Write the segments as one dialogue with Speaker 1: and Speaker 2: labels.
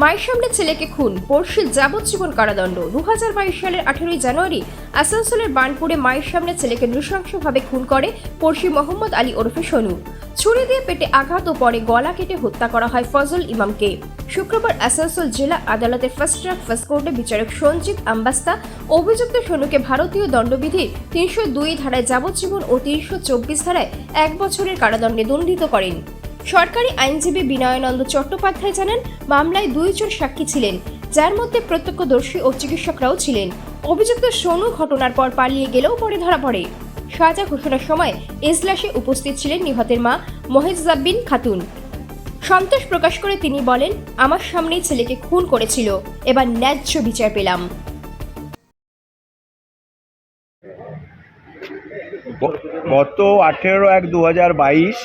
Speaker 1: মায়ের সামনে ছেলেকে খুন। পড়শি যাবজ্জীবন কারাদণ্ড। দুহাজার বাইশ সালের আঠেরোই জানুয়ারি আসানসোলের বার্নপুরে মায়ের সামনে ছেলেকে নৃশংসভাবে খুন করে পড়শি মোহাম্মদ আলী ওরফে সোনু। ছুরি দিয়ে পেটে আঘাত ও পরে গলা কেটে হত্যা করা হয় ফজল ইমামকে। শুক্রবার আসানসোল জেলা আদালতের ফার্স্ট ট্র্যাক ফার্স্ট কোর্টে বিচারক সঞ্জিত আম্বাস্তা অভিযুক্ত সোনুকে ভারতীয় দণ্ডবিধির তিনশো দুই ধারায় যাবজ্জীবন ও তিনশো চব্বিশ ধারায় এক বছরের কারাদণ্ডে দণ্ডিত করেন। সরকারি আইনজীবী বিনয়ানন্দ চট্টোপাধ্যায় জানান, মামলায় দুইজন সাক্ষী ছিলেন, যার মধ্যে প্রত্যক্ষদর্শী ও চিকিৎসকরাও ছিলেন। অভিযুক্ত সোনু ঘটনার পর পালিয়ে গেলেও পরে ধরা পড়ে। সাজা ঘোষণার সময় এজলাসে উপস্থিত ছিলেন নিহতের মা মহেজাব্বিন খাতুন। সন্তোষ প্রকাশ করে তিনি বলেন, আমার সামনেই ছেলেকে খুন করেছিল, এবার ন্যায্য বিচার পেলাম।
Speaker 2: গত আঠেরো এক দু হাজার বাইশ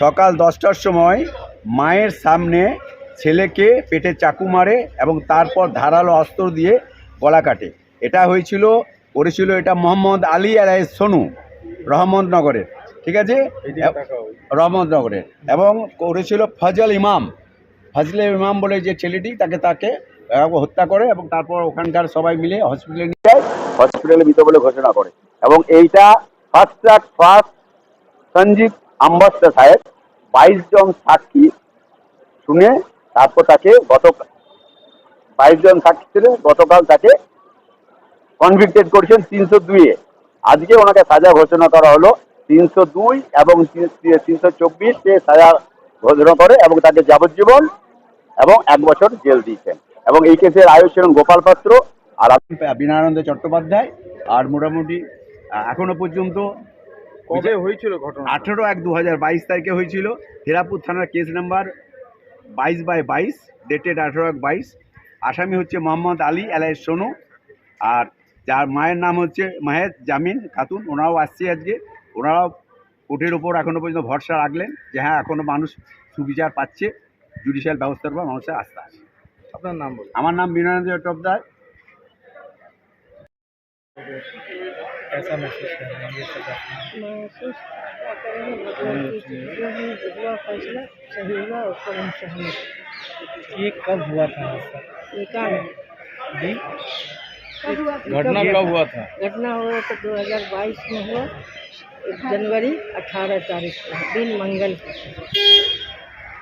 Speaker 2: সকাল দশটার সময় মায়ের সামনে ছেলেকে পেটে চাকু মারে এবং তারপর ধারালো অস্ত্র দিয়ে গলা কাটে। এটা হয়েছিল, করেছিল এটা মোহাম্মদ আলী আলাই সোনু রহমতনগরের ঠিক আছে? রহমতনগরের এবং করেছিল ফজল ইমাম। ফজল ইমাম বলে যে ছেলেটি, তাকে তাকে হত্যা করে এবং তারপর ওখানকার সবাই মিলে হসপিটালে নিয়ে যায় হসপিটালে মৃত বলে ঘোষণা করে। এবং এইটা first track first Sanjeev Ambastha সাহেব বাইশ জন সাক্ষী শুনে তারপর তাকে গত বাইশ জন সাক্ষী ছিল গতকাল তাকে কনভিক্টেড করেছেন তিনশো দুইয়ে আজকে ওনাকে সাজা ঘোষণা করা হলো তিনশো দুই এবং তিনশো চব্বিশ সাজা ঘোষণা করে এবং তাকে যাবজ্জীবন এবং এক বছর জেল দিয়েছেন। এবং এই কেসের আয়ু ছিলেন গোপাল পাত্র আর আমি বিনয়ানন্দ চট্টোপাধ্যায় আর মোটামুটি এখনও পর্যন্ত
Speaker 3: কবে? হয়েছিল ঘটনা
Speaker 2: আঠেরো এক দু হাজার বাইশ তারিখে হয়েছিল। হিরাপুর থানার কেস নাম্বার বাইশ বাই বাইশ ডেটেড আঠেরো এক বাইশ। আসামি হচ্ছে মোহাম্মদ আলী এলাই সোনু। আর যার মায়ের নাম হচ্ছে মাহেদ জামিন খাতুন। ওনারাও আসছে আজকে। ওনারাও কোর্টের ওপর এখনও পর্যন্ত ভরসা রাখলেন যে হ্যাঁ এখনও মানুষ সুবিচার পাচ্ছে। জুডিশিয়াল ব্যবস্থার উপর মানুষের আস্থা আছে।
Speaker 3: আপনার নাম
Speaker 2: আমার নাম বিনয়ানন্দ চট্টোপাধ্যায়
Speaker 3: कैसा महसूस कर रहे हैं ये सब
Speaker 4: महसूस क्या करेंगे भगवान की जो भी हुआ फैसला सही हुआ उसको हम सहमत
Speaker 3: ये कब हुआ था जी। घटना कब हुआ था?
Speaker 4: घटना हुआ तो 2022 में हुआ। जनवरी 18 तारीख को दिन मंगल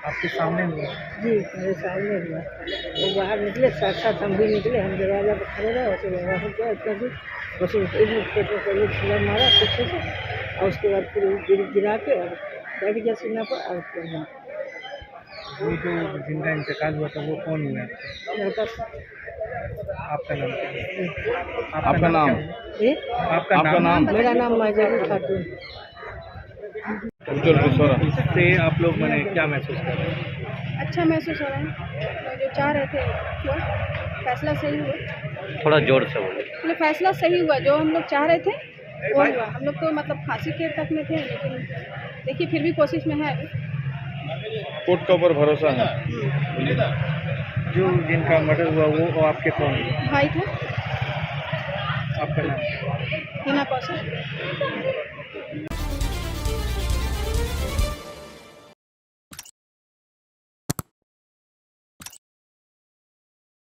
Speaker 3: आपके सामने हुआ?
Speaker 4: जी मेरे सामने हुआ। वो बाहर निकले साथ साथ हम भी निकले हम दरवाज़ा पर खड़े रहे उसे वहाँ से गया इतना दूर। बस एक पेपर पर एक सिला मारा पीछे से और उसके बाद फिर गिर गिरा के और बैठ गया सीना पर और फिर हम।
Speaker 3: वो जो जिनका इंतकाल हुआ था वो कौन हुआ?
Speaker 4: लड़का
Speaker 3: आपका नाम है?
Speaker 2: आपका नाम?
Speaker 3: क्या? आपका नाम?
Speaker 4: मेरा नाम माजरी खातून।
Speaker 3: इससे आप लोग मैंने क्या महसूस कर रहे हैं?
Speaker 5: अच्छा महसूस हो रहा है। जो चाह रहे थे फैसला सही हुआ?
Speaker 3: थोड़ा ज़ोर से बोले
Speaker 5: मतलब फैसला सही हुआ जो हम लोग चाह रहे थे वो हुआ। हम लोग तो मतलब फांसी के तक में थे लेकिन देखिए फिर भी कोशिश में है अभी।
Speaker 3: कोर्ट के ऊपर भरोसा है? जो जिनका मर्डर हुआ वो वो आपके कौन?
Speaker 5: भाई था।
Speaker 3: आपका नाम?
Speaker 5: हिना कौशल।